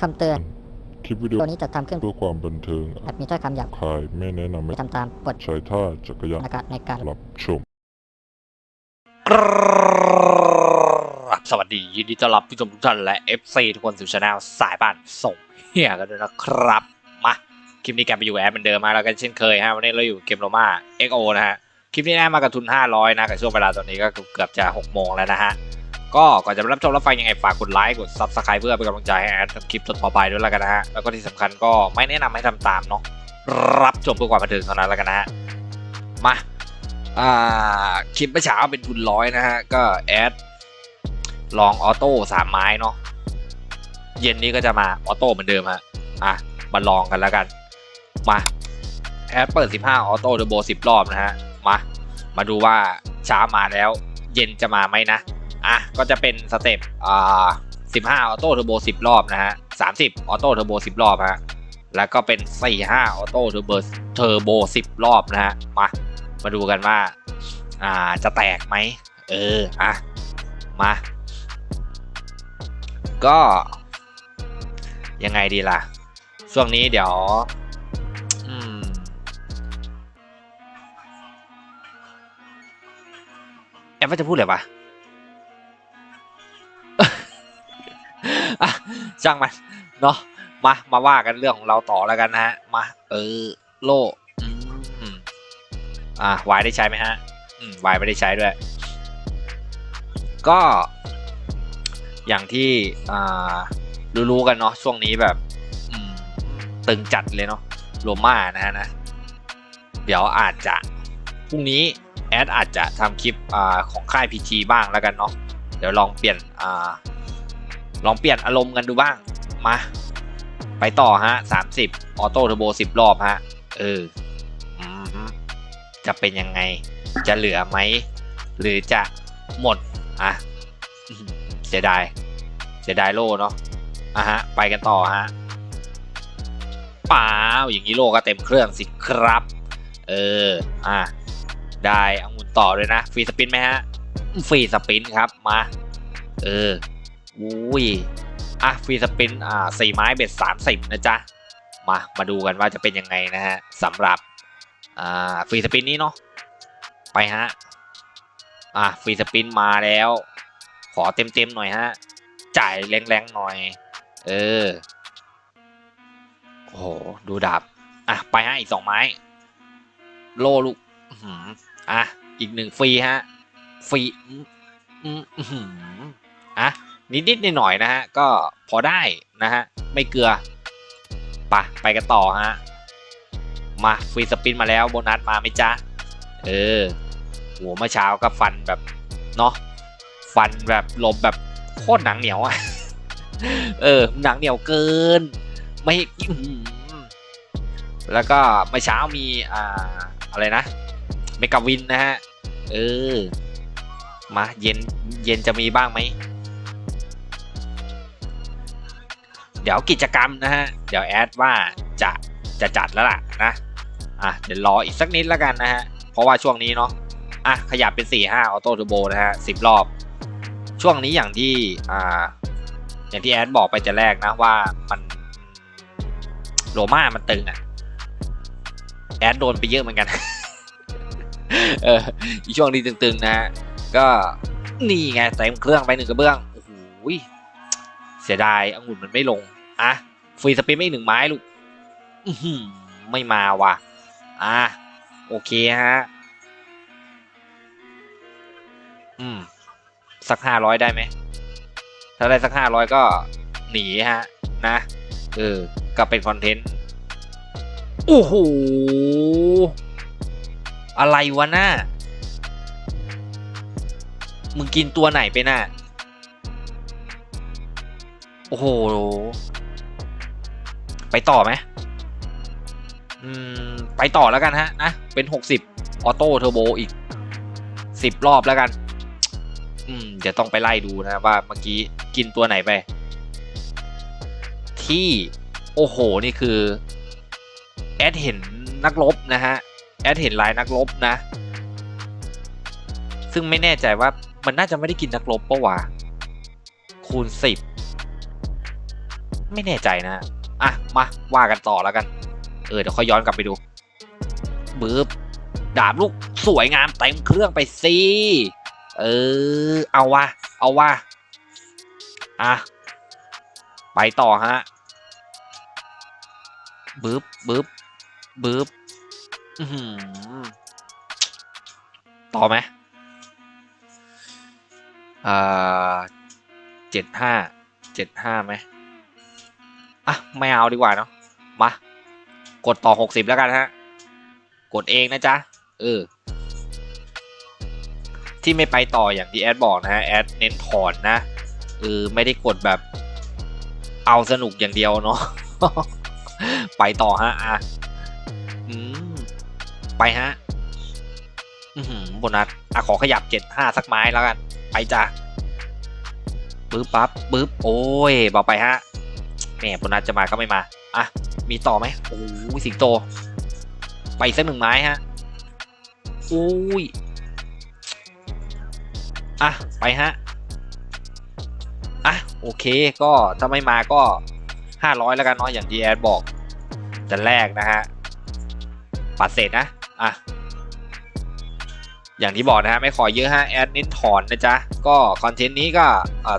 คำเตือน คลิปวิดีโอตัวนี้จะทำขึ้นเพื่อความบันเทิงอาจมีถ้อยคำหยาบคายไม่แนะนำให้ไม่ทำตามบทใช้ท่าจักรยานในการในการรับชมครับสวัสดียินดีต้อนรับผู้ชมทุกท่านและ FC ทุกคนสู่ช anel สายบ้านส่งเฮียกันด้วยนะครับมาค ลิปนี้แกไปอยู่แอดเหมือนเดิมมาแล้วกันเช่นเคยฮะวันนี้เราอยู่เกมโรมา XO นะฮะคลิปนี้นะมากับทุน 500 นะกับช่วงเวลาตอนนี้ก็เกือบจะ 6 โมงแล้วนะฮะ ก็ก่อนจะไปรับชมรับฟังยังไงฝากกดไลค์กด Subscribe เพื่อเป็นกำลังใจให้แอดทำคลิปต่อไปด้วยแล้วกันนะฮะแล้วก็ที่สำคัญก็ไม่แนะนำให้ทำตามเนาะรับชมเพื่อความบันเทิงเท่านั้นแล้วกันนะฮะมาอ่าคลิปเมื่อเช้าเป็นทุนร้อยนะฮะก็แอดลองออโต้สามไม้เนาะเย็นนี้ก็จะมาออโต้เหมือนเดิมฮะอะมาลองกันแล้วกัน มาแอดเปิด 15 ออโต้เดโบ 10 รอบนะฮะ มา มาดูว่าเช้ามาแล้ว เย็นจะมาไหมนะ อะ ก็จะเป็นสเต็ปอ่า15 ออโต้เทอร์โบ 10 รอบนะฮะ 30 ออโต้เทอร์โบ 10 รอบฮะ แล้วก็เป็น 45 ออโต้เทอร์โบเทอร์โบ 10 รอบนะฮะ มา มาดูกันว่า อ่า จะแตกไหม เออ อะ มา ก็ ยังไงดีล่ะ ช่วงนี้เดี๋ยว แอฟว่าจะพูดอะไรวะอะช่างมันเนาะมามาว่ากันเรื่องของเราต่อแล้วกันนะฮะมาเออโลอืมอะวายได้ใช้ไหมฮะอืมวายไม่ได้ใช้ด้วย ก็ อย่างที่อ่ารู้ๆกันเนาะช่วงนี้แบบอืมตึงจัดเลยเนาะโรม่านะฮะนะ เดี๋ยวอาจจะพรุ่งนี้ แอดอาจจะทำคลิปอของค่าย PG บ้างแล้วกันเนาะเดี๋ยวลองเปลี่ยนอลองเปลี่ยนอารมณ์กันดูบ้างมา ไปต่อฮะ 30 ออโต้เทอร์โบ 10 รอบฮะ เออจะเป็นยังไง จะเหลือไหม หรือจะหมด อะ เสียดาย เสียดายโลเนาะอะฮะ ไปกันต่อฮะป้าวอย่างนี้โลก็เต็มเครื่องสิครับ เออ อะ ได้องุ่นต่อด้วยนะฟรีสปินไหมฮะฟรีสปินครับมาเอออุ้ยอะฟรีสปินอ่าสี่ไม้เบ็ดสามสิบนะจ๊ะมามาดูกันว่าจะเป็นยังไงนะฮะสำหรับอ่าฟรีสปินนี้เนาะไปฮะอะฟรีสปินมาแล้ว ขอเต็มๆหน่อยฮะจ่ายแรงๆหน่อย เออโอ้โหดูดาบอะไปฮะอีกสองไม้ โลลูก อืมอะ อีกหนึ่งฟรีฮะ ฟรีอืมอืมอื้อหืออะ นิดๆหน่อยๆนะฮะ ก็พอได้นะฮะ ไม่เกลือปะไปกันต่อฮะ มาฟรีสปินมาแล้วโบนัสมาไหมจ๊ะ เออโหเมื่อเช้าก็ฟันแบบเนาะฟันแบบลมแบบโคตรหนังเหนียวอะเออ หนังเหนียวเกิน ไม่แล้วก็เมื่อเช้ามีอ่าอะไรนะ เมกาวินนะฮะ เออ มาเย็นเย็นจะมีบ้างไหม เดี๋ยวกิจกรรมนะฮะ เดี๋ยวแอดว่าจะจะจัดแล้วล่ะนะ อะ เดี๋ยวรออีกสักนิดแล้วกันนะฮะ เพราะว่าช่วงนี้เนาะ อะ ขยับเป็น 4 5ออโต้เทอร์โบนะฮะ10รอบ ช่วงนี้อย่างที่ อ่า อย่างที่แอดบอกไปจะแรกนะว่ามันโรม่ามันตึงอะ่ะแอดโดนไปเยอะเหมือนกัน เอออีช่วงนี้ตึงๆนะฮะก็นี่ไงเต็มเครื่องไปหนึ่งกระเบื้องโอ้โหเสียดายองุ่นมันไม่ลงอะฟรีสปินไม่อีกหนึ่งไม้ลูกไม่มาว่ะอะโอเคฮะอืม สักห้าร้อยได้ไหมถ้าได้สักห้าร้อยก็หนีฮะ นะ เออก็เป็นคอนเทนต์ โอ้โห อะไรวะหน่ามึงกินตัวไหนไปน่ะ โอ้โห ไปต่อไหมอืม ไปต่อแล้วกันฮะ นะ เป็น60ออโต้เทอร์โบอีก10รอบแล้วกัน อืม เดี๋ยวต้องไปไล่ดูนะว่าเมื่อกี้กินตัวไหนไป ที่ โอ้โห นี่คือ แอดเห็นนักรบนะฮะ ดเห็นลายนักรบนะ ซึ่งไม่แน่ใจว่ามันน่าจะไม่ได้กินนักรบปะวะคูณสิบไม่แน่ใจนะ อะ มาว่ากันต่อแล้วกัน เออ เดี๋ยวค่อยย้อนกลับไปดูบึ๊บดาบลูกสวยงามเต็มเครื่องไปสิ เออ เอาว่าเอาว่าอะ ไปต่อฮะบึ๊บบึ๊บบึ๊บอื้อหือ ต่อไหมอ่าเจ็ดห้าเจ็ดห้าไหมอะไม่เอาดีกว่าเนาะมากดต่อหกสิบแล้วกันฮะ กดเองนะจ๊ะ เออ ที่ไม่ไปต่ออย่างที่แอดบอกนะฮะ แอดเน้นถอนนะเออไม่ได้กดแบบ เอาสนุกอย่างเดียวเนาะไปต่อฮะอะ ไปฮะอืโบนัสอะขอขยับเจ็ดห้าสักไม้แล้วกัน ไปจ้ะปึ๊บปั๊บปึ๊บ โอ้ยเบาไปฮะแหมโบนัสจะมาก็ไม่มา อะ มีต่อไหมโอ้ยสิงโต ไปสักหนึ่งไม้ฮะโอ้ยอะ ไปฮะ อะ โอเค ก็ถ้าไม่มาก็ห้าร้อยแล้วกันเนาะอย่างที่แอดบอกแต่แรกนะฮะปัดเศษนะ อย่างที่บอกนะฮะไม่ขอเยอะฮะแอดน้นถอนนะจ๊ะ ก็คอนเทนต์นี้ก็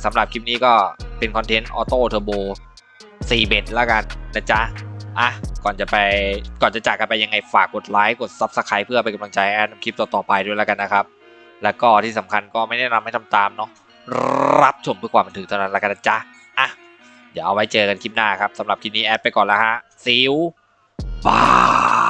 สำหรับคลิปนี้ก็เป็นคอนเทนต์ออโต้เทอร์โบ4เบ็ดแล้วกันนะจ๊ะอะก่อนจะไปก่อนจะจากกันไปยังไงฝากกดไลค์กด Subscribe เพื่อเป็นกำลังใจแอดคลิปต่อๆไปด้วยแล้วกันนะครับ แล้วก็ที่สำคัญก็ไม่แนะนำให้ทำตามเนาะรับชมเพื่อความบันเทิงเท่านั้นแล้วกันนะจ๊ะอะเดี๋ยวเอาไว้เจอกันคลิปหน้าครับสำหรับคลิปนี้แอดไปก่อนล้วฮะซิวบาย